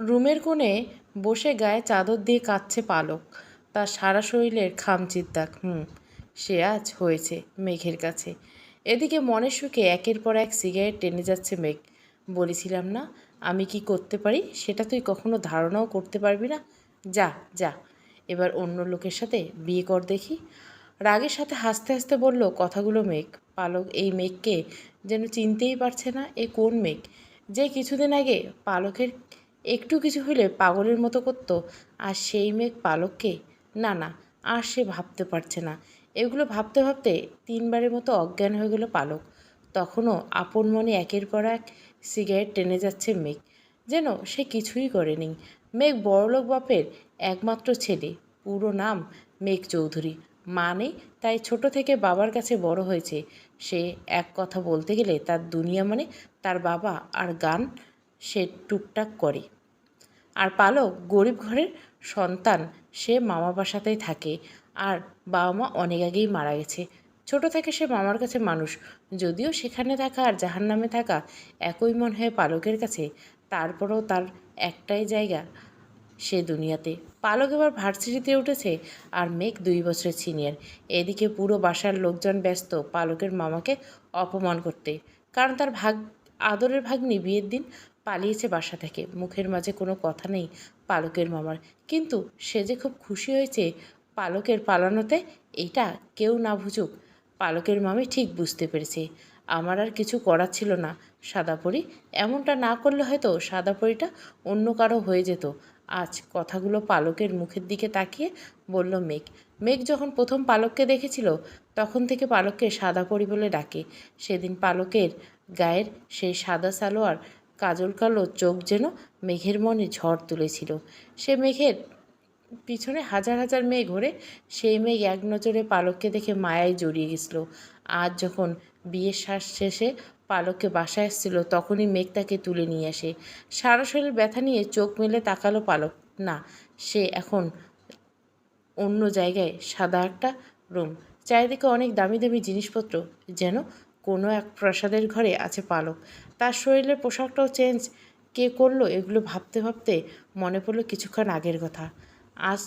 রুমের কোণে বসে গায়ে চাদর দিয়ে কাঁদছে পালক। তার সারা শরীরের খামচির দাগ। হুম, সে আজ হয়েছে মেঘের কাছে। এদিকে মনের সুখে একের পর এক সিগারেট টেনে যাচ্ছে মেঘ। বলেছিলাম না, আমি কি করতে পারি? সেটা তুই কখনো ধারণাও করতে পারবি না। যা যা। এবার অন্য লোকের সাথে বিয়ে কর দেখি। রাগের সাথে হাসতে হাসতে বলল কথাগুলো মেঘ। পালক এই মেঘকে যেন চিনতেই পারছে না, এ কোন মেঘ? যে কিছুদিন আগে পালকের একটু কিছু হলে পাগলের মতো করতো, আর সেই মেঘ পালককে, না না, আর সে ভাবতে পারছে না। এগুলো ভাবতে ভাবতে তিনবারের মতো অজ্ঞান হয়ে গেল পালক। তখনও আপন মনে একের পর এক সিগারেট টেনে যাচ্ছে মেঘ। যেন সে কিছুই করেনি। মেঘ বড়লোক বাপের একমাত্র ছেলে। পুরো নাম মেঘ চৌধুরী। মা নেই তাই ছোট থেকে বাবার কাছে বড় হয়েছে। সে এক কথা বলতে গেলে তার দুনিয়া মানে তার বাবা আর গান সে টুকটাক করে। আর পালক গরিব ঘরের সন্তান। সে মামা বাসাতেই থাকে। আর বাবা মা অনেক আগেই মারা গেছে। ছোট থেকে সে মামার কাছে মানুষ। যদিও সেখানে থাকা আর জাহান নামে থাকা একই মন হয় পালকের কাছে, তারপরেও তার একটাই জায়গা সে দুনিয়াতে। পালক এবার ভার্সিটিতে উঠেছে আর মেঘ দুই বছরের সিনিয়র। এদিকে পুরো বাসার লোকজন ব্যস্ত পালকের মামাকে অপমান করতে। কারণ তার ভাগ আদরের ভাগ্নি বিয়ের দিন পালিয়েছে বাসা থেকে। মুখের মাঝে কোনো কথা নেই পালকের মামার। কিন্তু সে যে খুব খুশি হয়েছে পালকের পালানোতে, এটা কেউ না বুঝুক। পালকের মামি ঠিক বুঝতে পেরেছে। আমার আর কিছু করার ছিল না। সাদাপরি এমনটা না করলে হয়তো সাদাপরিটা অন্য কারও হয়ে যেত। আজ কথাগুলো পালকের মুখের দিকে তাকিয়ে বলল মেঘ। মেঘ যখন প্রথম পালককে দেখেছিল, তখন থেকে পালককে সাদা পরি বলে ডাকে। সেদিন পালকের গায়ের সেই সাদা সালোয়ার কাজল কালো চোখ যেন মেঘের মনে ঝড় তুলেছিল। সে মেঘের পিছনে হাজার হাজার মেয়ে ঘোরে সেই মেঘ এক নজরে পালককে দেখে মায়ায় জড়িয়ে গেছিল। আজ যখন বিয়ের শ্বাস শেষে পালককে বাসায় এসেছিল তখনই মেঘ তাকে তুলে নিয়ে আসে। সারা শরীর ব্যথা নিয়ে চোখ মেলে তাকালো পালক। না, সে এখন অন্য জায়গায় সাদা একটা রুম চারিদিকে অনেক দামি দামি জিনিসপত্র যেন কোনো এক প্রাসাদের ঘরে আছে পালক। তার শরীরের পোশাকটাও চেঞ্জ। কে করল এগুলো ভাবতে ভাবতে মনে পড়ল কিছুক্ষণ আগের কথা। আজ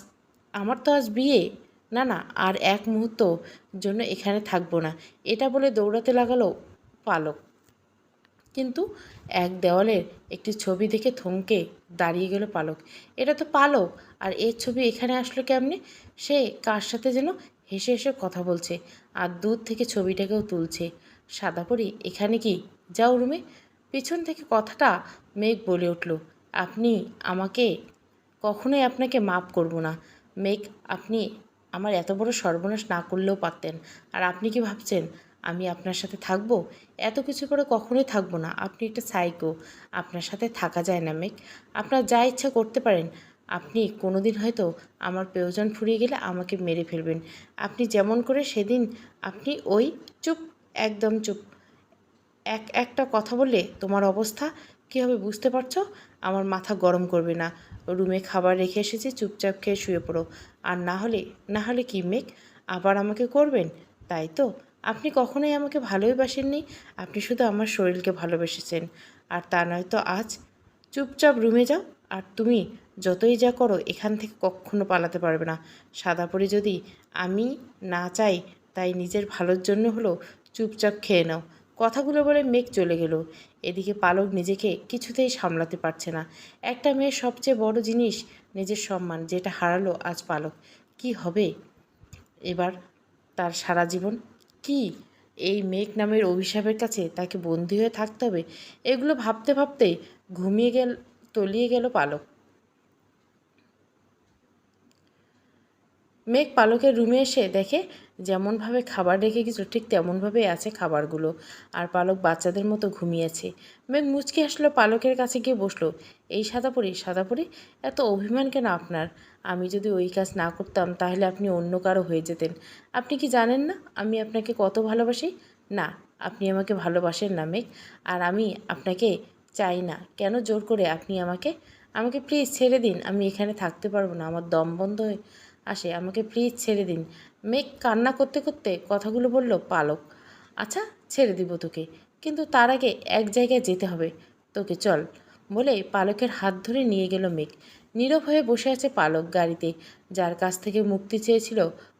আমার তো আজ বিয়ে। না না, আর এক মুহূর্ত জন্য এখানে থাকব না। এটা বলে দৌড়াতে লাগালো পালক। কিন্তু এক দেওয়ালের একটি ছবি দেখে থমকে দাঁড়িয়ে গেল পালক। এটা তো পালক, আর এর ছবি এখানে আসলো কেমনে? সে কার সাথে যেন হেসে হেসে কথা বলছে, আর দূর থেকে ছবিটাকেও তুলছে। সাদাপরি এখানে কি? যাও রুমে। পিছন থেকে কথাটা মেঘ বলে উঠল, আপনি আমাকে, কখনোই আপনাকে মাপ করব না। মেঘ, আপনি আমার এত বড় সর্বনাশ না করলেও পারতেন। আর আপনি কি ভাবছেন, আমি আপনার সাথে থাকব? এত কিছু করে কখনোই থাকব না। আপনি একটা সাইকো আপনার সাথে থাকা যায় না, মেঘ। আপনার যা ইচ্ছা করতে পারেন। আপনি কোনোদিন হয়তো আমার প্রয়োজন ফুরিয়ে গেলে আমাকে মেরে ফেলবেন। আপনি যেমন করে সেদিন আপনি ওই চুপ একদম চুপ। এক, একটা কথা বললে তোমার অবস্থা কী হবে বুঝতে পারছ? আমার মাথা গরম করবে না। রুমে খাবার রেখে এসেছি, চুপচাপ খেয়ে শুয়ে পড়ো। আর না হলে না হলে কি মেঘ? আবার আমাকে করবেন? তাই তো? আপনি কখনোই আমাকে ভালোই বাসেননি। আপনি শুধু আমার শরীরকে ভালোবেসেছেন। আর তা নয়তো আজ? চুপচাপ রুমে যাও। আর তুমি যতই যা করো, এখান থেকে কখনো পালাতে পারবে না। সাদা পরে যদি আমি না চাই, তাই নিজের ভালোর জন্য হলো চুপচাপ খেয়ে নাও। কথাগুলো বলে মেঘ চলে গেল। এদিকে পালক নিজেকে কিছুতেই সামলাতে পারছে না। একটা মেয়ের সবচেয়ে বড় জিনিস নিজের সম্মান, যেটা হারালো আজ পালক। কি হবে? এবার তার সারা জীবন কি? এই মেঘ নামের অভিশাপের কাছে তাকে বন্দী হয়ে থাকতে হবে? এগুলো ভাবতে ভাবতে ঘুমিয়ে গেল, তলিয়ে গেল পালক। মেঘ পালকের রুমে এসে দেখে যেমনভাবে খাবার রেখে গেছিল, ঠিক তেমনভাবেই আছে খাবারগুলো। আর পালক বাচ্চাদের মতো ঘুমিয়েছে। মেঘ মুচকি আসলো পালকের কাছে গিয়ে বসল, এই সাদাপুরি সাদাপুরি এত অভিমান কেন আপনার? আমি যদি ওই কাজ না করতাম, তাহলে আপনি অন্য কারও হয়ে যেতেন। আপনি কি জানেন না, আমি আপনাকে কত ভালোবাসি? না, আপনি আমাকে ভালোবাসেন না মেঘ। আর আমি আপনাকে চাই না। কেন জোর করে আপনি আমাকে? আমাকে প্লিজ ছেড়ে দিন, আমি এখানে থাকতে পারব না, আমার দম বন্ধ হয়ে আসে, আমাকে প্লিজ ছেড়ে দিন। মেঘ কান্না করতে করতে কথাগুলো বলল, পালক আচ্ছা ছেড়ে দিব তোকে, কিন্তু তার আগে এক জায়গায় যেতে হবে। তোকে চল। বলে পালকের হাত ধরে নিয়ে গেল মেঘ। নীরব হয়ে বসে আছে পালক গাড়িতে। যার কাছ থেকে মুক্তি চেয়েছিল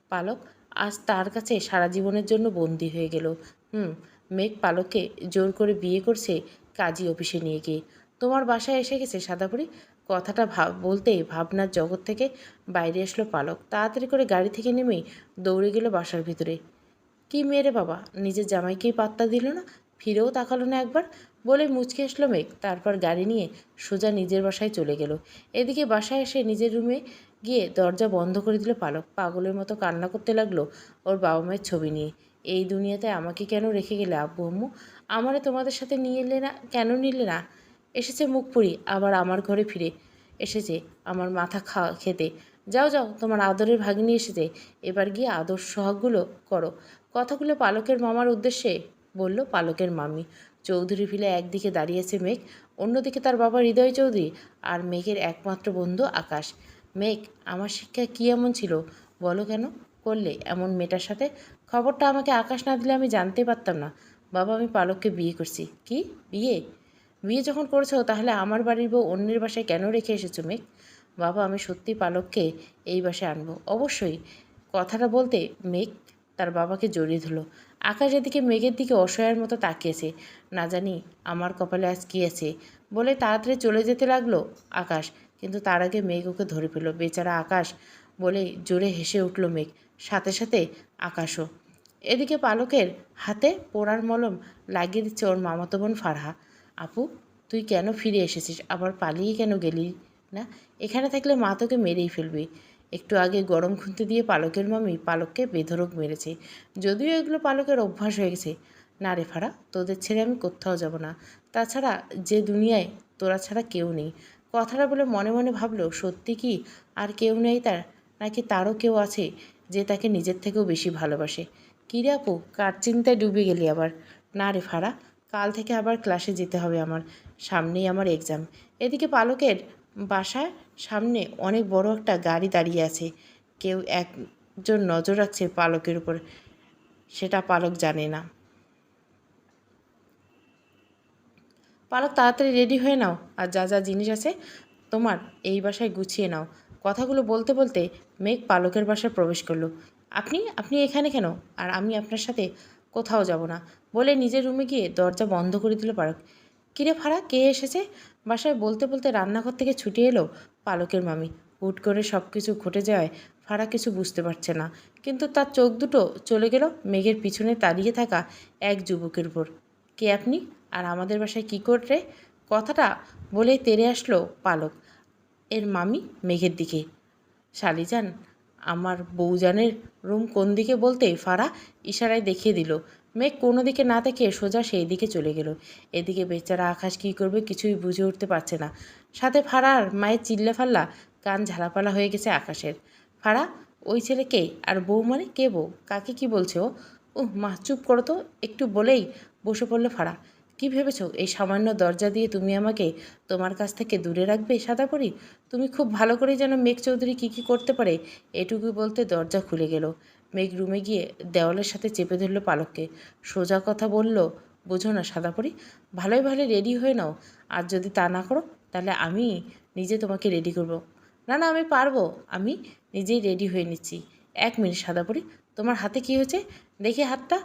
পালক, আজ তার কাছে সারা জীবনের জন্য বন্দি হয়ে গেল। হুম, মেঘ পালককে জোর করে বিয়ে করছে কাজী অফিসে নিয়ে গিয়ে। তোমার বাসায় এসে গেছে সাদাপুরি? কথাটা ভাব, বলতেই ভাবনার জগৎ থেকে বাইরে আসলো পালক। তাড়াতাড়ি করে গাড়ি থেকে নেমেই দৌড়ে গেল বাসার ভিতরে। কি মেরে বাবা, নিজের জামাইকেই পাত্তা দিল না? ফিরেও তাকালো না একবার? বলে মুচকে আসলো মেঘ। তারপর গাড়ি নিয়ে সোজা নিজের বাসায় চলে গেল। এদিকে বাসায় এসে নিজের রুমে গিয়ে দরজা বন্ধ করে দিল পালক। পাগলের মতো কান্না করতে লাগল ওর বাবা মায়ের ছবি নিয়ে। এই দুনিয়াতে আমাকে কেন রেখে গেলে আব্বু আম্মু? আমারে তোমাদের সাথে নিয়ে এলে না, কেন নিলে না? এসেছে মুখ পুরি আবার আমার ঘরে ফিরে এসেছে আমার মাথা খা, খেতে। যাও যাও, তোমার আদরের ভাগ্নি এসেছে। এবার গিয়ে আদর সোহাগগুলো করো। কথাগুলো পালকের মামার উদ্দেশ্যে বলল পালকের মামি। চৌধুরী ফিলে একদিকে দাঁড়িয়েছে মেঘ, অন্যদিকে তার বাবা হৃদয় চৌধুরী আর মেঘের একমাত্র বন্ধু আকাশ। মেঘ, আমার শিক্ষা কী এমন ছিল? বলো কেন? করলে এমন মেয়েটার সাথে খবরটা আমাকে আকাশ না দিলে আমি জানতে পারতাম না। বাবা, আমি পালককে বিয়ে করছি। কি? বিয়ে? বিয়ে যখন করেছ, তাহলে আমার বাড়ির বউ অন্যের বাসায় কেন রেখে এসেছ মেঘ বাবা, আমি সত্যি পালককে এই বাসায় আনব। অবশ্যই, কথাটা বলতে মেঘ তার বাবাকে জড়িয়ে ধরলো। আকাশ এদিকে মেঘের দিকে অসহায়ের মতো তাকিয়েছে। না জানি আমার কপালে আজ কী আছে বলে তাড়াতাড়ি চলে যেতে লাগল আকাশ। কিন্তু তার আগে মেঘ ওকে ধরে ফেলল। বেচারা আকাশ বলে জোরে হেসে উঠল মেঘ। সাথে সাথে আকাশও। এদিকে পালকের হাতে পোড়ার মলম লাগিয়ে দিচ্ছে ওর মামাতো বোন ফারহা। আপু, তুই কেন ফিরে এসেছিস? আবার পালিয়ে কেন গেলি? না, এখানে থাকলে মা তোকে মেরেই ফেলবে। একটু আগে গরম খুনতে দিয়ে পালকের মামি পালককে বেধরক মেরেছে। যদিও এগুলো পালকের অভ্যাস হয়ে গেছে। না রে ফারা, তোদের ছেড়ে আমি কোথাও যাব না। তাছাড়া যে দুনিয়ায় তোরা ছাড়া কেউ নেই। কথাটা বলে মনে মনে ভাবলো, সত্যি কি আর কেউ নেই তার? নাকি তারও কেউ আছে যে তাকে নিজের থেকেও বেশি ভালোবাসে? কী রে আপু, কার চিন্তায় ডুবে গেলি আবার? না রে ফারা কাল থেকে আবার ক্লাসে যেতে হবে আমার। সামনেই আমার এক্সাম এদিকে পালকের বাসায় সামনে অনেক বড় একটা গাড়ি দাঁড়িয়ে আছে। কেউ একজন নজর রাখছে পালকের উপর। সেটা পালক জানে না। পালক, তাড়াতাড়ি রেডি হয়ে নাও। আর যা যা জিনিস আছে তোমার এই বাসায় গুছিয়ে নাও। কথাগুলো বলতে বলতে মেঘ পালকের বাসায় প্রবেশ করল। আপনি আপনি এখানে কেন? আর আমি আপনার সাথে কোথাও যাব না। বলে নিজের রুমে গিয়ে দরজা বন্ধ করে দিল পালক কিরে ফাড়া কে এসেছে? বাসায় বলতে বলতে রান্নাঘর থেকে ছুটে এলো পালকের মামি। হুট করে সব কিছু ঘটে যাওয়ায় ফাড়া কিছু বুঝতে পারছে না। কিন্তু তার চোখ দুটো চলে গেল মেঘের পিছনে দাঁড়িয়ে থাকা এক যুবকের উপর। কে আপনি? আর আমাদের বাসায় কী করে কথাটা বলে তেরে আসলো পালক। এর মামি মেঘের দিকে। শালিজান আমার বউজানের রুম কোন দিকে বলতে ফারা ইশারায় দেখিয়ে দিল। মেঘ কোনো দিকে না দেখে সোজা সেই দিকে চলে গেল। এদিকে বেচারা আকাশ কী করবে কিছুই বুঝে উঠতে পারছে না। সাথে ফারার মায়ের চিল্লা ফাল্লা কান ঝালাপালা হয়ে গেছে আকাশের। ফারা, ওই ছেলে কে আর বউ মানে কে বউ? কাকে কি বলছে ও? উহ, মা, চুপ করো তো, একটু বলেই বসে পড়ল ফারা। কি ভেবেছো? এই সামান্য দরজা দিয়ে তুমি আমাকে তোমার কাছ থেকে দূরে রাখবে সাদা পরি তুমি খুব ভালো করেই যেন মেঘ চৌধুরী কী কী করতে পারে। এটুকু বলতে দরজা খুলে গেল। মেঘ রুমে গিয়ে দেওয়ালের সাথে চেপে ধরল পালককে। সোজা কথা বলল, বোঝো না সাদা পরি ভালোই ভালো রেডি হয়ে নাও। আর যদি তা না করো, তাহলে আমি নিজে তোমাকে রেডি করব। না না, আমি পারব। আমি নিজেই রেডি হয়ে নিচ্ছি। এক মিনিট সাদা পরি তোমার হাতে কি হয়েছে? দেখি হাতটা।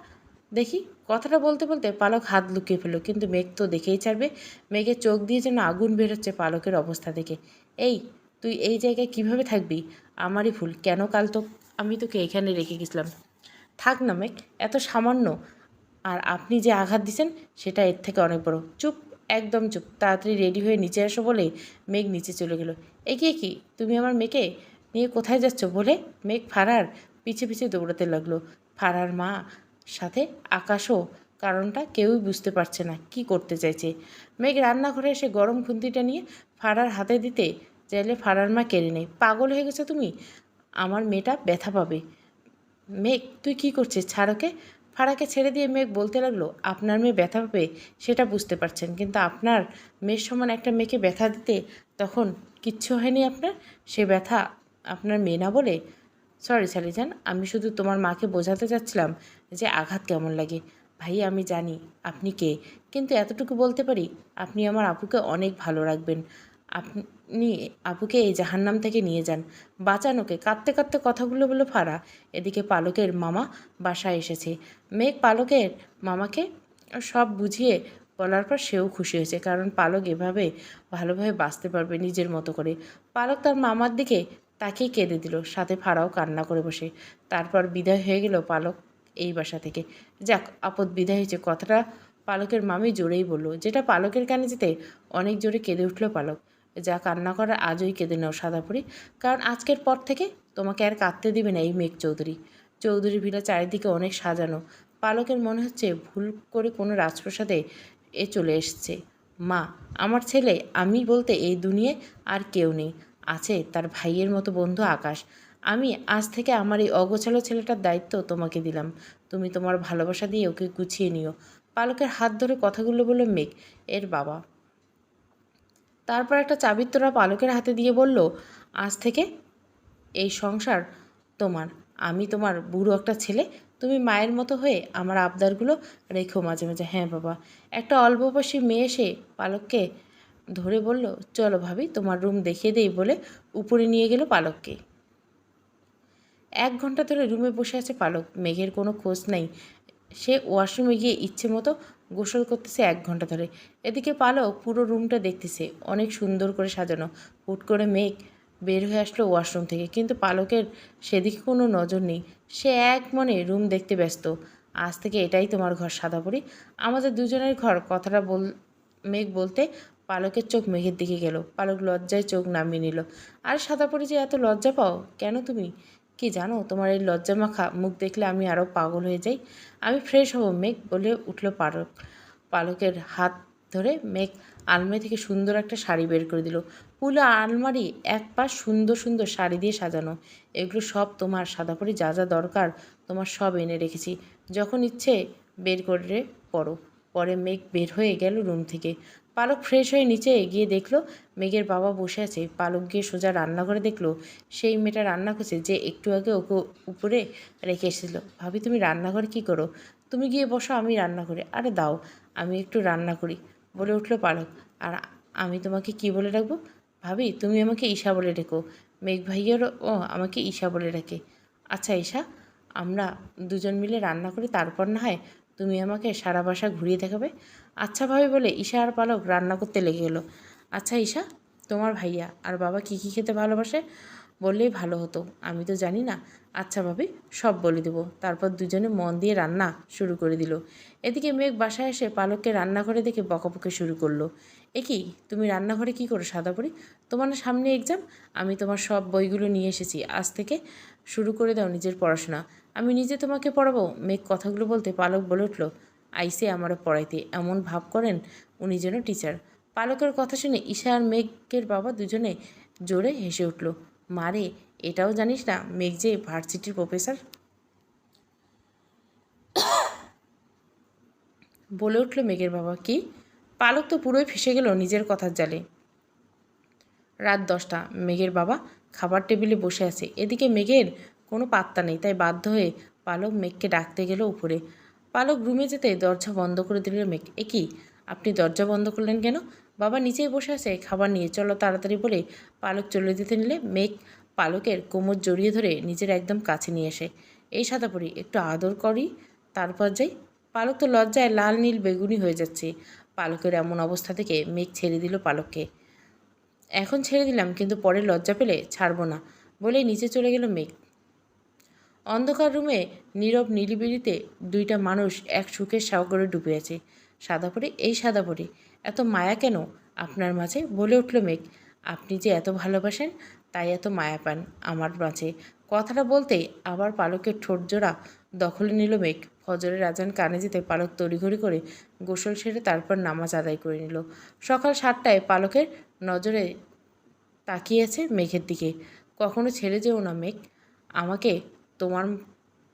দেখি, কথাটা বলতে বলতে পালক হাত লুকিয়ে ফেলল, কিন্তু মেঘ তো দেখেই ছাড়বে। মেঘের চোখ দিয়ে যেন আগুন বেরোচ্ছে পালকের অবস্থা থেকে এই, তুই এই জায়গায় কীভাবে থাকবি? আমারই ভুল, কেন কাল তো আমি তোকে এখানে রেখে গেছিলাম? থাক না মেঘ, এত সামান্য। আর আপনি যে আঘাত দিছেন, সেটা এর থেকে অনেক বড়। চুপ, একদম চুপ। তাড়াতাড়ি রেডি হয়ে নিচে আসো বলে মেঘ নিচে চলে গেল। এগিয়ে কি? তুমি আমার মেয়েকে নিয়ে কোথায় যাচ্ছ বলে? মেঘ ফারার পিছে পিছে দৌড়াতে লাগল। ফারার মা সাথে আকাশও, কারণটা কেউই বুঝতে পারছে না কি করতে চাইছে। মেঘ রান্নাঘরে এসে গরম খুন্তিটা নিয়ে ফাড়ার হাতে দিতে চাইলে ফাড়ার মা কেড়ে নেই পাগল হয়ে গেছে তুমি? আমার মেয়েটা ব্যথা পাবে। মেঘ, তুই কি করছিস? ছাড়কে ফাড়াকে ছেড়ে দিয়ে মেঘ বলতে লাগল, আপনার মেয়ে ব্যথা পাবে, সেটা বুঝতে পারছেন। কিন্তু আপনার মেয়ের সমান একটা মেয়েকে ব্যথা দিতে তখন কিচ্ছু হয়নি আপনার? সে ব্যথা আপনার মেয়ে না বলে সরি শালিজান আমি শুধু তোমার মাকে বোঝাতে চাচ্ছিলাম যে আঘাত কেমন লাগে। ভাই, আমি জানি আপনি কে, কিন্তু এতটুকু বলতে পারি আপনি আমার আপুকে অনেক ভালো রাখবেন। আপনি আপুকে এই জাহান্নাম থেকে নিয়ে যান। বাঁচানোকে কাঁদতে কাঁদতে কথাগুলো বলে ফারা। এদিকে পালকের মামা বাসায় এসেছে। মেঘ পালকের মামাকে সব বুঝিয়ে বলার পর সেও খুশি হয়েছে, কারণ পালক এভাবে ভালোভাবে বাঁচতে পারবে নিজের মতো করে। পালক তার মামার দিকে তাকেই কেঁদে দিল। সাথে ফাড়াও কান্না করে বসে। তারপর বিদায় হয়ে গেল পালক এই বাসা থেকে। যাক, আপদ বিদায় হয়েছে। কথাটা পালকের মামি জোরেই বলল। যেটা পালকের কানে যেতে অনেক জোরে কেঁদে উঠল পালক। যা কান্না করার আজই কেঁদে নাও সাদাপুরি। কারণ আজকের পর থেকে তোমাকে আর কাঁদতে দিবে না এই মেঘ চৌধুরী। চৌধুরী ভিলা চারিদিকে অনেক সাজানো। পালকের মনে হচ্ছে ভুল করে কোনো রাজপ্রসাদে এ চলে এসছে। মা, আমার ছেলে, আমি বলতে এই দুনিয়ায় আর কেউ নেই। আছে তার ভাইয়ের মতো বন্ধু আকাশ। আমি আজ থেকে আমার এই অগোছালো ছেলেটার দায়িত্ব তোমাকে দিলাম। তুমি তোমার ভালোবাসা দিয়ে ওকে গুছিয়ে নিও। পালকের হাত ধরে কথাগুলো বলল মেঘ, এর বাবা। তারপর একটা চাবির তোরা পালকের হাতে দিয়ে বলল, আজ থেকে এই সংসার তোমার। আমি তোমার বুড়ো একটা ছেলে। তুমি মায়ের মতো হয়ে আমার আবদারগুলো রেখো মাঝে মাঝে। হ্যাঁ বাবা। একটা অল্প বয়সী মেয়ে এসে পালককে ধরে বলল, চলো ভাবি, তোমার রুম দেখিয়ে দেই বলে উপরে নিয়ে গেল পালককে। এক ঘণ্টা ধরে রুমে বসে আছে পালক। মেঘের কোনো খোঁজ নাই। সে ওয়াশরুমে গিয়ে ইচ্ছে মতো গোসল করতেছে এক ঘণ্টা ধরে। এদিকে পালক পুরো রুমটা দেখতেছে, অনেক সুন্দর করে সাজানো। হুট করে মেঘ বের হয়ে আসলো ওয়াশরুম থেকে, কিন্তু পালকের সেদিকে কোনো নজর নেই। সে এক মনে রুম দেখতে ব্যস্ত। আজ থেকে এটাই তোমার ঘর সাদা পড়ি আমাদের দুজনের ঘর, কথাটা বল, মেঘ বলতে পালকের চোখ মেঘের দিকে গেল। পালক লজ্জায় চোখ নামিয়ে নিল। আর সাদাপুরি যে এত লজ্জা পাও? কেন তুমি? কি জানো, তোমার এই লজ্জা মাখা মুখ দেখলে আমি আরও পাগল হয়ে যাই। আমি ফ্রেশ হব, মেঘ বলে উঠল পালক। পালকের হাত ধরে মেঘ আলমারি থেকে সুন্দর একটা শাড়ি বের করে দিল। পুরো আলমারি, এক পাশ সুন্দর সুন্দর শাড়ি দিয়ে সাজানো। এগুলো সব তোমার। সাদা পরে যা যা দরকার তোমার সব এনে রেখেছি। যখন ইচ্ছে বের করে পড়ো পরে মেঘ বের হয়ে গেল রুম থেকে। পালক ফ্রেশ হয়ে নিচে গিয়ে দেখল, মেঘের বাবা বসে আছে। পালক গিয়ে সোজা রান্নাঘরে দেখল, সেই মেয়েটা রান্না করছে যে একটু আগে ওকে উপরে রেখে এসেছিল। ভাবি, তুমি রান্নাঘরে কি করো? তুমি গিয়ে বসো, আমি রান্না করি। আরে দাও, আমি একটু রান্না করি, বলে উঠল পালক। আর আমি তোমাকে কি বলে রাখব ভাবি, তুমি আমাকে ঈশা বলে রেখো মেঘ ভাইয়েরও ও, আমাকে ঈশা বলে রাখে আচ্ছা ঈশা, আমরা দুজন মিলে রান্না করি, তারপর না হয় তুমি আমাকে সারা বাসা ঘুরিয়ে দেখাবে? আচ্ছা ভাবি বলে ঈশা আর পালক রান্না করতে লেগে গেলো। আচ্ছা ঈশা, তোমার ভাইয়া আর বাবা কী কী খেতে ভালোবাসে? বললেই ভালো হতো, আমি তো জানি না। আচ্ছা ভাবি, সব বলে দেবো। তারপর দুজনে মন দিয়ে রান্না শুরু করে দিল। এদিকে মেঘ বাসায় এসে পালককে রান্নাঘরে দেখে বকাবকে শুরু করল। এ কি, তুমি রান্নাঘরে কি করো সাদাপুরি তোমার না সামনে এক্সাম আমি তোমার সব বইগুলো নিয়ে এসেছি। আজ থেকে শুরু করে দাও নিজের পড়াশোনা। আমি নিজে তোমাকে পড়াবো? মেঘ কথাগুলো বলতে পালক বলে উঠল, আইসে আমারও পড়াইতে। এমন ভাব করেন উনি যেন টিচার। পালকের কথা শুনে ঈশা আর মেঘের বাবা দুজনে জোরে হেসে উঠল মারে এটাও জানিস না মেঘ যে ভার্সিটির প্রফেসর? বলে উঠল মেঘের বাবা, কি? পালক তো পুরোই ফেসে গেল নিজের কথার জালে। রাত দশটা, মেঘের বাবা খাবার টেবিলে বসে আছে। এদিকে মেঘের কোনো পাত্তা নেই। তাই বাধ্য হয়ে পালক মেঘকে ডাকতে গেল উপরে। পালক রুমে যেতে দরজা বন্ধ করে দিল মেঘ। এ কি? আপনি দরজা বন্ধ করলেন কেন? বাবা নিচেই বসে আছে, খাবার নিয়ে। চলো তাড়াতাড়ি বলে পালক চলে যেতে নিলে মেঘ পালকের কোমর জড়িয়ে ধরে নিজের একদম কাছে নিয়ে আসে। এই সাদাপুরি একটু আদর করি, তারপর যাই। পালক তো লজ্জায় লাল নীল বেগুনি হয়ে যাচ্ছে। পালকের এমন অবস্থা থেকে মেঘ ছেড়ে দিল পালককে। এখন ছেড়ে দিলাম, কিন্তু পরে লজ্জা পেলে ছাড়বো না বলে নিচে চলে গেল মেঘ। অন্ধকার রুমে নীরব নিরিবিলিতে দুইটা মানুষ এক সুখের সাগরে ডুবে আছে। সাদাপুরি এই সাদাপুরি এত মায়া কেন? আপনার মাঝে বলে উঠল মেঘ। আপনি যে এত ভালোবাসেন, তাই এত মায়া পান আমার মাঝে। কথাটা বলতেই আবার পালকের ঠোঁট জোড়া দখলে নিল মেঘ। ফজরের আজান কানে যেতে পালক তড়িঘড়ি করে গোসল সেরে তারপর নামাজ আদায় করে নিল। সকাল সাতটায় পালকের নজরে তাকিয়েছে মেঘের দিকে। কখনো ছেড়ে যেও না মেঘ। আমাকে তোমার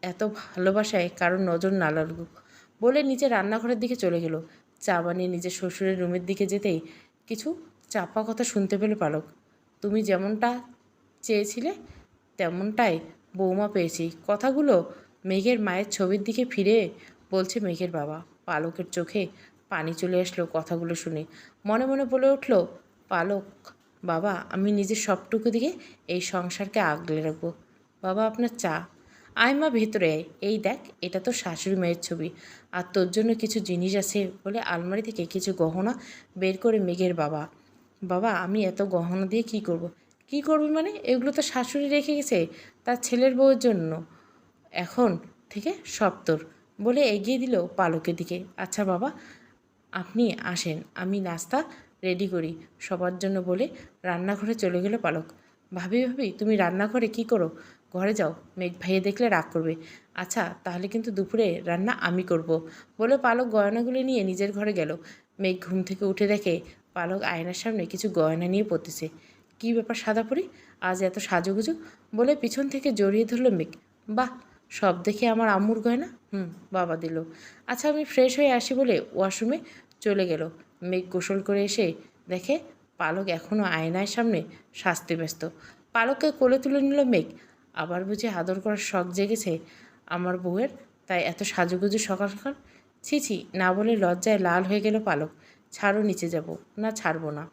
এত ভালোবাসায় কারোর নজর না লাগুক বলে নিচে রান্নাঘরের দিকে চলে গেল। চা বানিয়ে নিজের শ্বশুরের রুমের দিকে যেতেই কিছু চাপা কথা শুনতে পেল পালক। তুমি যেমনটা চেয়েছিলে, তেমনটাই বৌমা পেয়েছি। কথাগুলো মেঘের মায়ের ছবির দিকে ফিরে বলছে মেঘের বাবা। পালকের চোখে পানি চলে আসলো কথাগুলো শুনে। মনে মনে বলে উঠল, পালক, বাবা, আমি নিজের সবটুকু দিকে এই সংসারকে আগলে রাখব। বাবা, আপনার চা আয় মা ভেতরে আয় এই দেখ, এটা তো শাশুড়ি মায়ের ছবি। আর তোর জন্য কিছু জিনিস আছে বলে আলমারি থেকে কিছু গহনা বের করে মেঘের বাবা। বাবা, আমি এত গহনা দিয়ে কি করব। কি করবি মানে? এগুলো তো শাশুড়ি রেখে গেছে, তার ছেলের বউয়ের জন্য। এখন থেকে সব তোর। বলে এগিয়ে দিল পালকের দিকে। আচ্ছা বাবা, আপনি আসেন, আমি নাস্তা রেডি করি। সবার জন্য বলে রান্নাঘরে চলে গেল পালক। ভাবি ভাবি, তুমি রান্নাঘরে কি করো? ঘরে যাও, মেঘ ভাইয়ে দেখলে রাগ করবে। আচ্ছা তাহলে কিন্তু দুপুরে রান্না আমি করব। বলে পালক গয়নাগুলি নিয়ে নিজের ঘরে গেল। মেঘ ঘুম থেকে উঠে দেখে পালক আয়নার সামনে কিছু গয়না নিয়ে পড়তেছে। কী ব্যাপার সাদা পরি আজ এত সাজুগুজু? বলে পিছন থেকে জড়িয়ে ধরলো মেঘ। বাহ, সব দেখে আমার আম্মুর গয়না? হুম, বাবা দিল। আচ্ছা আমি ফ্রেশ হয়ে আসি বলে ওয়াশরুমে চলে গেল। মেঘ গোসল করে এসে দেখে পালক এখনও আয়নার সামনে শাস্তি ব্যস্ত। পালককে কোলে তুলে নিল মেঘ। আবার বুঝি আদর করার শখ জেগেছে আমার বউয়ের? তাই এত সাজুগুজু সকাল সকাল? ছি ছি, না বলে লজ্জায় লাল হয়ে গেল পালক। ছাড়ো, নিচে যাব। না, ছাড়বো না।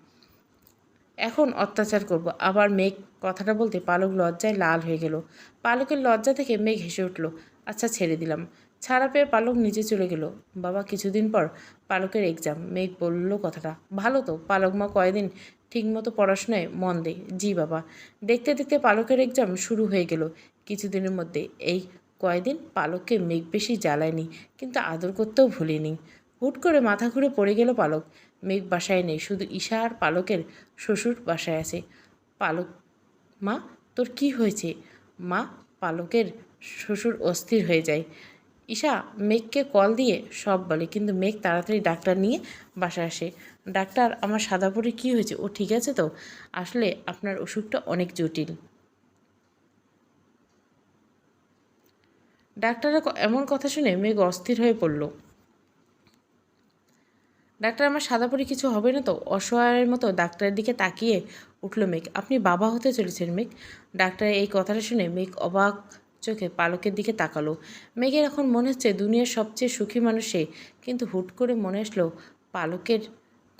এখন অত্যাচার করব। আবার মেঘ কথাটা বলতে পালক লজ্জায় লাল হয়ে গেল। পালকের লজ্জা থেকে মেঘ হেসে উঠল আচ্ছা ছেড়ে দিলাম। ছাড়া পেয়ে পালক নিচে চলে গেল। বাবা, কিছুদিন পর পালকের এক্সাম মেঘ বলল কথাটা, ভালো তো, পালক মা কয়দিন ঠিকমতো পড়াশোনায় মন দে জি বাবা। দেখতে দেখতে পালকের এক্সাম শুরু হয়ে গেল। কিছুদিনের মধ্যে এই কয়দিন পালককে মেঘ বেশি জ্বালায়নি, কিন্তু আদর করতেও ভুলিনি। হুট করে মাথা ঘুরে পড়ে গেল পালক। মেঘ বাসায় নেই, শুধু ঈশা আর পালকের শ্বশুর বাসায় আছে। পালক, মা, তোর কি হয়েছে? মা, পালকের শ্বশুর অস্থির হয়ে যায়। ঈশা, মেঘকে কল দিয়ে সব বলে, কিন্তু মেঘ তাড়াতাড়ি ডাক্তার নিয়ে বাসায় আসে। ডাক্তার, আমার সাদাপুরে কী হয়েছে? ও ঠিক আছে তো? আসলে আপনার অসুখটা অনেক জটিল। ডাক্তারের এমন কথা শুনে মেঘ অস্থির হয়ে পড়ল। ডাক্তার, আমার সাদাপুরি কিছু হবে না তো? অসহায়ের মতো ডাক্তারের দিকে তাকিয়ে উঠল মেঘ। আপনি বাবা হতে চলেছেন মেঘ। ডাক্তারের এই কথাটা শুনে মেঘ অবাক চোখে পালকের দিকে তাকালো। মেঘের এখন মনে হচ্ছে দুনিয়ার সবচেয়ে সুখী মানুষে কিন্তু হুট করে মনে আসলো পালকের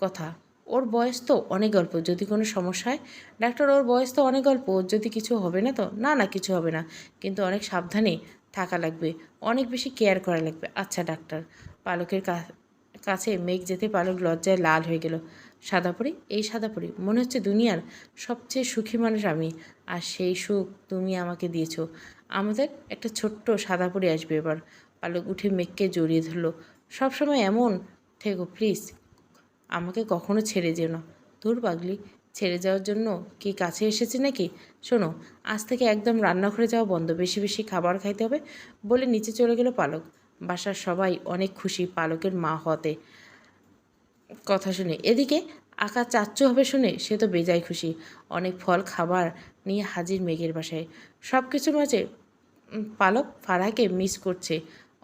কথা। ওর বয়স তো অনেক গল্প যদি কোনো সমস্যা হয়। ডাক্তার, ওর বয়স তো অনেক গল্প ওর যদি কিছু হবে না তো? না না, কিছু হবে না। কিন্তু অনেক সাবধানে থাকা লাগবে, অনেক বেশি কেয়ার করা লাগবে। আচ্ছা ডাক্তার, পালকের কাছে মেঘ যেতে পালক লজ্জায় লাল হয়ে গেল। সাদাপুরি এই সাদাপুরি মনে হচ্ছে দুনিয়ার সবচেয়ে সুখী মানুষ আমি। আর সেই সুখ তুমি আমাকে দিয়েছ। আমাদের একটা ছোট্ট সাদাপুরি আসবে এবার। পালক উঠে মেঘকে জড়িয়ে ধরলো। সবসময় এমন থেকো প্লিজ আমাকে কখনো ছেড়ে যেও না। দূর পাগলি, ছেড়ে যাওয়ার জন্য কি কাছে এসেছে নাকি? শোনো, আজ থেকে একদম রান্নাঘরে যাওয়া বন্ধ। বেশি বেশি খাবার খাইতে হবে বলে নিচে চলে গেল পালক। বাসার সবাই অনেক খুশি পালকের মা হতে কথা শুনে, এদিকে আকা চাচ্চু হবে শুনে সে তো বেজায় খুশি। অনেক ফল, খাবার নিয়ে হাজির মেঘের বাসায়। সব কিছুর মাঝে পালক ফারাকে মিস করছে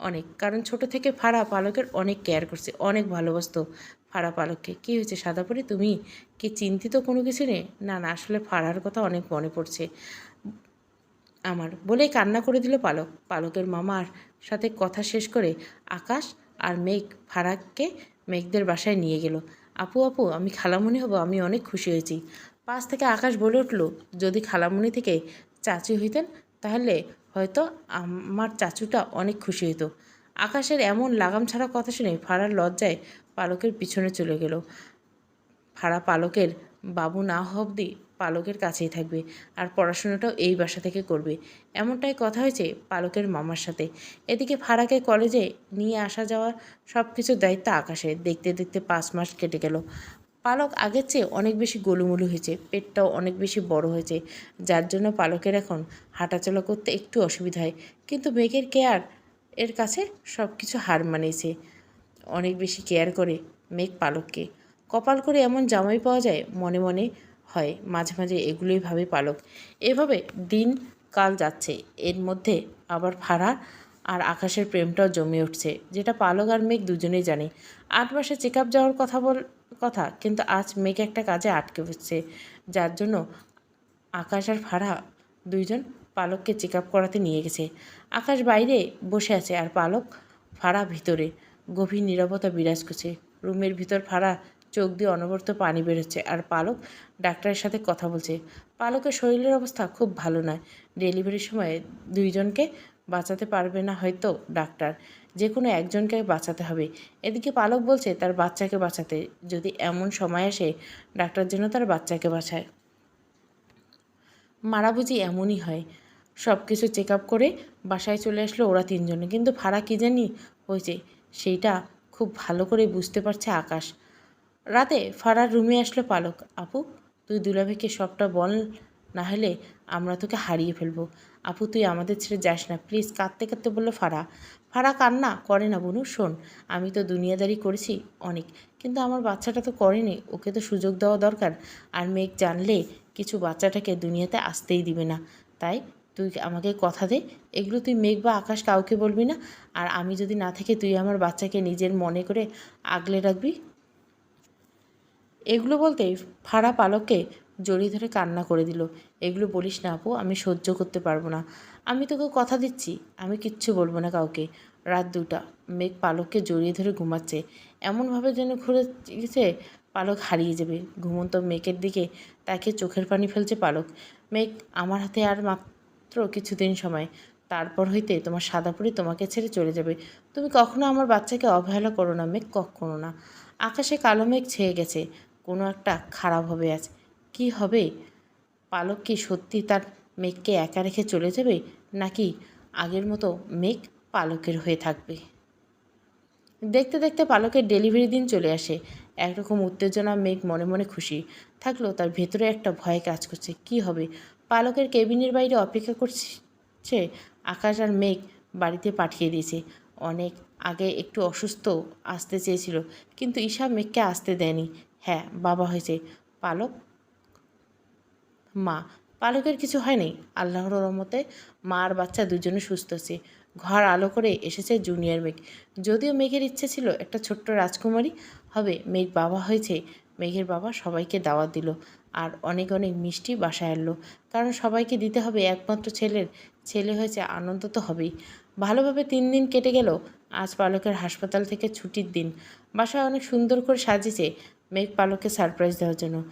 অনেক। কারণ ছোট থেকে ফারা পালকের অনেক কেয়ার করছে, অনেক ভালোবাসতো। ফারা পালককে। কী হয়েছে সাদাপুরি তুমি কি চিন্তিত কোনো কিছু নেই না না, আসলে ফারার কথা অনেক মনে পড়ছে। আমার বলেই কান্না করে দিল পালক। পালকের মামার সাথে কথা শেষ করে আকাশ আর মেঘ ফারাককে মেঘদের বাসায় নিয়ে গেল। আপু আপু, আমি খালামণি হব, আমি অনেক খুশি হয়েছি। পাশ থেকে আকাশ বলে উঠল, যদি খালামণি থেকে চাচি হইতেন, তাহলে হয়তো আমার চাচুটা অনেক খুশি হতো আকাশের এমন লাগাম ছাড়া কথা শুনে ফারার লজ্জায় পালকের পিছনে চলে গেল। ফাড়া পালকের বাবু না অবধি পালকের কাছেই থাকবে আর পড়াশোনাটাও এই বাসা থেকে করবে। এমনটাই কথা হয়েছে পালকের মামার সাথে। এদিকে ফাড়াকে কলেজে নিয়ে আসা যাওয়ার সব কিছুর দায়িত্ব আকাশে। দেখতে দেখতে পাঁচ মাস কেটে গেল। পালক আগের চেয়ে অনেক বেশি গোলুমুলু হয়েছে, পেটটাও অনেক বেশি বড় হয়েছে, যার জন্য পালকের এখন হাঁটাচলা করতে একটু অসুবিধা হয়। কিন্তু মেঘের কেয়ার এর কাছে সব কিছু হার মানিয়েছে। অনেক বেশি কেয়ার করে মেঘ পালককে। কপাল করে এমন জামাই পাওয়া যায়, মনে মনে হয় মাঝে মাঝে এগুলোই ভাবে পালক। এভাবে দিন কাল যাচ্ছে, এর মধ্যে আবার ফাড়া আর আকাশের প্রেমটাও জমে উঠছে, যেটা পালক আর মেঘ দুজনেই জানে। আট মাসে চেক আপ যাওয়ার কথা বল, কথা, কিন্তু আজ মেঘ একটা কাজে আটকে বসছে যার জন্য আকাশ আর ফাড়া দুইজন পালককে চেক আপ করাতে নিয়ে গেছে। আকাশ বাইরে বসে আছে আর পালক ফাড়া ভিতরে। গভীর নীরবতা বিরাজ করছে। রুমের ভিতর ফাড়া, চোখ দিয়ে অনবরত পানি বেরোচ্ছে আর পালক ডাক্তারের সাথে কথা বলছে। পালকের শরীরের অবস্থা খুব ভালো নয়। ডেলিভারির সময় দুইজনকে বাঁচাতে পারবে না হয়তো ডাক্তার। যে কোনো একজনকে বাঁচাতে হবে। এদিকে পালক বলছে তার বাচ্চাকে বাঁচাতে। যদি এমন সময় আসে, ডাক্তার যেন তার বাচ্চাকে বাঁচায়। মারা বুঝি এমনই হয়। সব কিছু চেক আপ করে বাসায় চলে আসলো ওরা তিনজনে। কিন্তু ভাড়া কী জানি হয়েছে? সেইটা খুব ভালো করে বুঝতে পারছে আকাশ। রাতে ফারার রুমে আসলো পালক। আপু, তুই দুলাভাইকে সবটা বল, না হলে আমরা তোকে হারিয়ে ফেলব। আপু, তুই আমাদের ছেড়ে যাস না। প্লিজ, কাঁদতে কাঁদতে বলল ফারা। ফারা কান্না করে না বনু, শোন, আমি তো দুনিয়াদারি করেছি অনেক, কিন্তু আমার বাচ্চাটা তো করেনি। ওকে তো সুযোগ দেওয়া দরকার। আর মেঘ জানলে কিছু বাচ্চাটাকে দুনিয়াতে আসতেই দিবে না। তাই তুই আমাকে কথা দে। এগুলো তুই মেঘ বা আকাশ কাউকে বলবি না। আর আমি যদি না থেকে তুই আমার বাচ্চাকে নিজের মনে করে আগলে রাখবি? এগুলো বলতে ফাড়া পালককে জড়িয়ে ধরে কান্না করে দিল। এগুলো বলিস না আপু, আমি সহ্য করতে পারব না। আমি তোকে কথা দিচ্ছি, আমি কিচ্ছু বলব না কাউকে। রাত দুটা, মেঘ পালককে জড়িয়ে ধরে ঘুমাচ্ছে। এমনভাবে যেন ঘুরে গেছে, পালক হারিয়ে যাবে। ঘুমন্ত মেঘের দিকে তাকে চোখের পানি ফেলছে পালক। মেঘ, আমার হাতে আর মাত্র কিছুদিন সময়। তারপর হইতে তোমার সাদাপুরি তোমাকে ছেড়ে চলে যাবে। তুমি কখনো আমার বাচ্চাকে অবহেলা করো না, মেঘ, কখনো না। আকাশে কালো মেঘ ছেয়ে গেছে, কোনো একটা খারাপ হবে আজ। কি হবে? পালক কি সত্যি তার মেঘকে একা রেখে চলে যাবে, নাকি আগের মতো মেঘ পালকের হয়ে থাকবে? দেখতে দেখতে পালকের ডেলিভারি দিন চলে আসে। একরকম উত্তেজনা, মেঘ মনে মনে খুশি। থাকলেও তার ভেতরে একটা ভয় কাজ করছে, কি হবে? পালকের কেবিনের বাইরে অপেক্ষা করছে আকাশ আর মেঘ বাড়িতে পাঠিয়ে দিয়েছে। অনেক আগে একটু অসুস্থ আসতে চেয়েছিল, কিন্তু ঈশা মেঘকে আসতে দেয়নি। হ্যাঁ বাবা হয়েছে। পালক? মা, পালকের কিছু হয়নি? আল্লাহর রহমতে মা আর বাচ্চা দুজনে সুস্থ আছে। ঘর আলো করে এসেছে জুনিয়র মেঘ। যদিও মেঘের ইচ্ছে ছিল একটা ছোট্ট রাজকুমারী, হবে মেঘ বাবা হয়েছে। মেঘের বাবা সবাইকে দাওয়াত দিল। আর অনেক অনেক মিষ্টি বাসায় আনলো কারণ সবাইকে দিতে হবে, একমাত্র ছেলের। ছেলে হয়েছে আনন্দ তো হবেই। ভালোভাবে তিন দিন কেটে গেল। আজ পালকের হাসপাতাল থেকে ছুটির দিন। বাসায় অনেক সুন্দর করে সাজিয়েছে মেঘ পালককে সারপ্রাইজ দেওয়ার জন্য।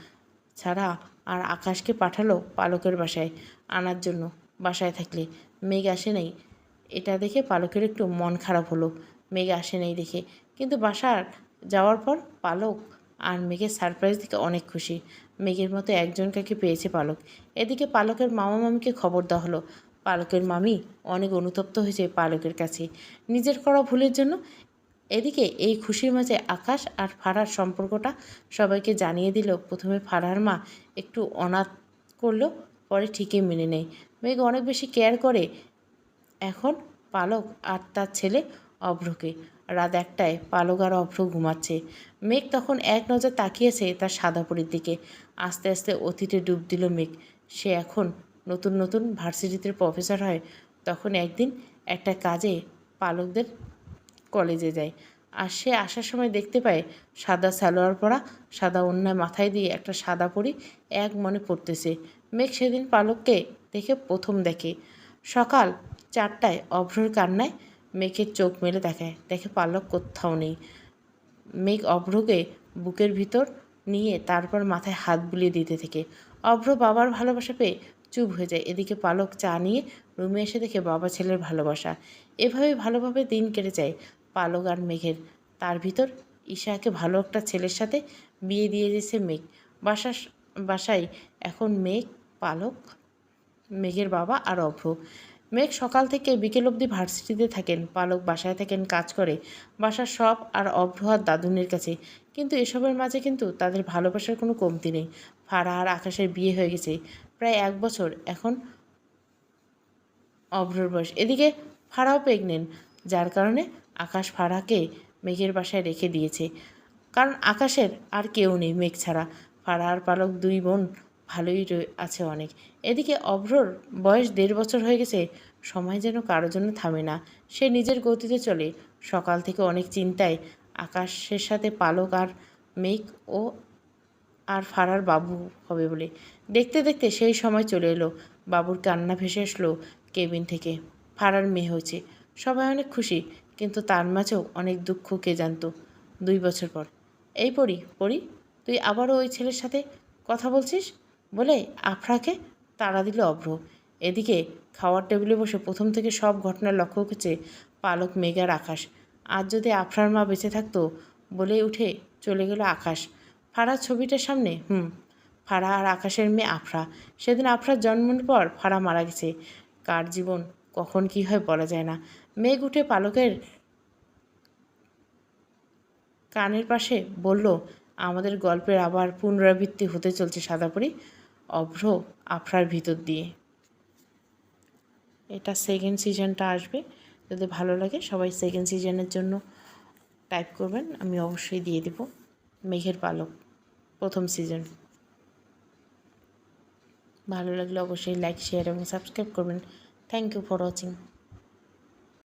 ছাড়া আর আকাশকে পাঠালো পালকের বাসায় আনার জন্য। বাসায় থাকলে মেঘ আসে নাই। এটা দেখে পালকের একটু মন খারাপ হলো। মেঘ আসে নাই দেখে। কিন্তু বাসার যাওয়ার পর পালক আর মেঘের সারপ্রাইজ দেখে অনেক খুশি। মেঘের মতো একজন কাকে পেয়েছে পালক। এদিকে পালকের মামা মামিকে খবর দেওয়া হলো। পালকের মামি অনেক অনুতপ্ত হয়েছে পালকের কাছে। নিজের করা ভুলের জন্য এদিকে এই খুশির মাঝে আকাশ আর ফারার সম্পর্কটা সবাইকে জানিয়ে দিল। প্রথমে ফারার মা একটু অনাথ করল, পরে ঠিকই মেনে নেয়। মেঘ অনেক বেশি কেয়ার করে। এখন পালক আর তার ছেলে অভ্রকে। রাত একটায় পালক আর অভ্র ঘুমাচ্ছে। মেঘ তখন এক নজর তাকিয়েছে তার সাদাপুরির দিকে। আস্তে আস্তে অতীতে ডুব দিল মেঘ। সে এখন নতুন নতুন ভার্সিটিতে প্রফেসর হয়। তখন একদিন একটা কাজে পালকদের কলেজে যায়। আর সে আসার সময় দেখতে পায় সাদা সালোয়ার পরা, সাদা অন্যায় মাথায় দিয়ে একটা সাদা পরি এক মনে পড়তেছে মেঘ সেদিন পালককে দেখে প্রথম দেখে। সকাল চারটায় অভ্রর কান্নায় মেঘের চোখ মেলে দেখায়। দেখে পালক কোথাও নেই। মেঘ অভ্রকে বুকের ভিতর নিয়ে তারপর মাথায় হাত বুলিয়ে দিতে থেকে। অভ্র বাবার ভালোবাসা পেয়ে চুপ হয়ে যায়। এদিকে পালক চা নিয়ে রুমে এসে দেখে বাবা ছেলের ভালোবাসা। এভাবে ভালোভাবে দিন কেটে যায় পালক আর মেঘের। তার ভিতর ঈশাকে ভালো একটা ছেলের সাথে বিয়ে দিয়ে দিয়েছে মেঘ। বাসা বাসায় এখন মেঘ, পালক, মেঘের বাবা আর অভ্র। মেঘ সকাল থেকে বিকেল অবধি ভার্সিটিতে থাকেন, পালক বাসায় থাকেন, কাজ করে, বাসার সব আর অভ্র আর দাদুনের কাছে। কিন্তু এসবের মাঝে কিন্তু তাদের ভালোবাসার কোনো কমতি নেই। ফাড়া আর আকাশের বিয়ে হয়ে গেছে, প্রায় এক বছর এখন অভ্রর বয়স। এদিকে ফাড়াও প্রেগনেন্ট যার কারণে আকাশ ফাড়াকে মেঘের বাসায় রেখে দিয়েছে। কারণ আকাশের আর কেউ নেই মেঘ ছাড়া। ফাড়া আর পালক দুই বোন ভালোই আছে অনেক। এদিকে অভ্রর বয়স দেড় বছর হয়ে গেছে, সময় যেন কারোর জন্য থামে না। সে নিজের গতিতে চলে, সকাল থেকে অনেক চিন্তায়, আকাশের সাথে পালক আর মেঘ ও আর ফারার বাবু হবে বলে। দেখতে দেখতে সেই সময় চলে এলো, বাবুর কান্না ভেসে আসলো কেবিন থেকে। ফারার মেয়ে হয়েছে। সবাই অনেক খুশি, কিন্তু তার মাঝেও অনেক দুঃখ কে জানতো। দুই বছর পর। এই পড়ি পড়ি তুই আবারও ওই ছেলের সাথে কথা বলছিস? বলে আফরাকে তাড়া দিল অভ্র। এদিকে খাওয়ার টেবিলে বসে প্রথম থেকে সব ঘটনা লক্ষ্য করছে পালক মেঘার আকাশ। আজ যদি আফরার মা বেঁচে থাকতো বলে উঠে চলে গেল আকাশ। ফাড়ার ছবিটার সামনে, হুম ফাড়া আর আকাশের মেয়ে আফরা। সেদিন আফরার জন্মের পর ফাড়া মারা গেছে। কার জীবন, কখন কি হয় বলা যায় না। মেঘ উঠে পালকের কানের পাশে বলল, আমাদের গল্পের আবার পুনরাবৃত্তি হতে চলছে সাদাপুরি। অভ্র আফরার ভিতর দিয়ে। এটা সেকেন্ড সিজনটা আসবে। যদি ভালো লাগে সবাই সেকেন্ড সিজনের জন্য টাইপ করবেন। আমি অবশ্যই দিয়ে দেব। মেঘের পালক, প্রথম সিজন ভালো লাগলে অবশ্যই লাইক শেয়ার এবং সাবস্ক্রাইব করবেন। Thank you for watching